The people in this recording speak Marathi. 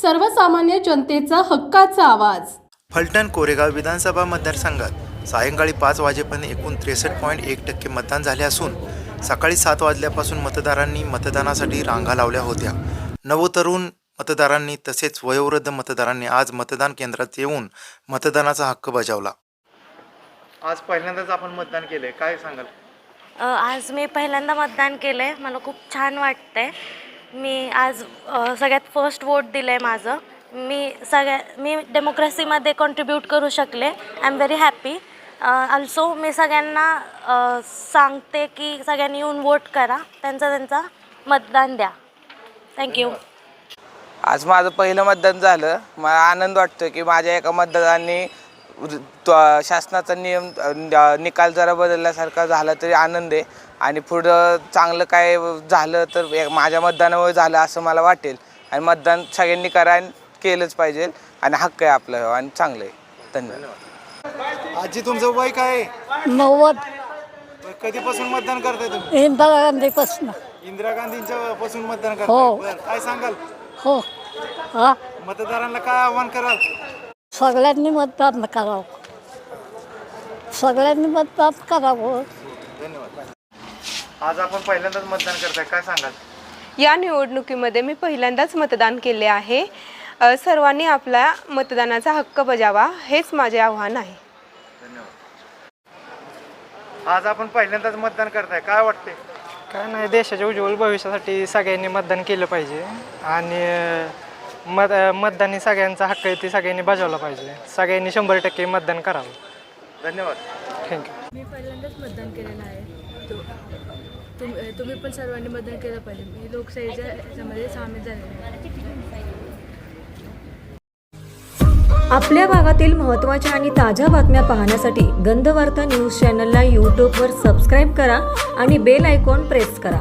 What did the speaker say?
सर्वसामान्य जनतेचा हक्काचा आवाज. फलटण कोरेगाव विधानसभा मतदारसंघात सायंकाळी पाच वाजेपर्यंत एकूण त्रेसष्ट पॉईंट एक टक्के मतदान झाले असून सकाळी सात वाजल्यापासून मतदारांनी मतदानासाठी रांगा लावल्या होत्या. नवतरुण मतदारांनी तसेच वयोवृद्ध मतदारांनी आज मतदान केंद्रात येऊन मतदानाचा हक्क बजावला. आज पहिल्यांदाच आपण मतदान केलंय. काय सांगाल? अ, आज मी पहिल्यांदा मतदान केलं आहे मला खूप छान वाटतंय. मी आज सगळ्यात फर्स्ट वोट दिलं आहे माझं. मी सगळ्या मी डेमोक्रेसीमध्ये कॉन्ट्रीब्यूट करू शकले. I am very happy also मी सगळ्यांना सांगते की सगळ्यांनी येऊन वोट करा. त्यांचा त्यांचा मतदान द्या. थँक्यू आज माझं पहिलं मतदान झालं. मला आनंद वाटतो की माझ्या एका मतदारांनी शासनाचा नियम निकाल जरा बदलल्यासारखा झाला तरी आनंद आहे. आणि पुढं चांगलं काय झालं तर माझ्या मतदानामुळे झालं असं मला वाटेल. आणि मतदान सगळ्यांनी करा आणि केलंच पाहिजे. आणि हक्क आहे आपलं हो आणि चांगलं आहे. धन्यवाद. आजी तुमचं वय काय आहे? नव्वद. कधीपासून मतदान करताय तुम्ही? इंदिरा गांधीपासून. इंदिरा गांधींच्या पासून मतदान करताय? करताय हो. काय सांगाल? हो. हा? मतदारांना काय आव्हान कराल? सगळ्यांनी मतदान करावं. सगळ्यांनी मतदान करावं. आज आपण पहिल्यांदाच मतदान करताय काय सांगाल? या निवडणुकीमध्ये मी पहिल्यांदाच मतदान केले आहे. अ, सर्वांनी आपला मतदानाचा हक्क बजावा हेच माझे आव्हान आहे. आज आपण पहिल्यांदाच मतदान करताय काय वाटते काय नाही देशाच्या उज्ज्वल भविष्यासाठी सगळ्यांनी मतदान केलं पाहिजे. आणि अं, मत मतदान ही सगळ्यांचा हक्क आहे ते सगळ्यांनी बजावला पाहिजे. सगळ्यांनी शंभर टक्के मतदान करावं. धन्यवाद. थँक्यू मी पहिल्यांदाच मतदान केलेलं आहे. तो तुम तुम्ही पण सर्वांनी मतदान केलं पाहिजे. मी लोकशाहीच्या ह्याच्यामध्ये सामील झालेले आहे. आपल्या भागातील महत्त्वाच्या आणि ताज्या बातम्या पाहण्यासाठी गंधवार्ता न्यूज चॅनलला यूट्यूबवर सबस्क्राईब करा आणि बेल आयकॉन प्रेस करा.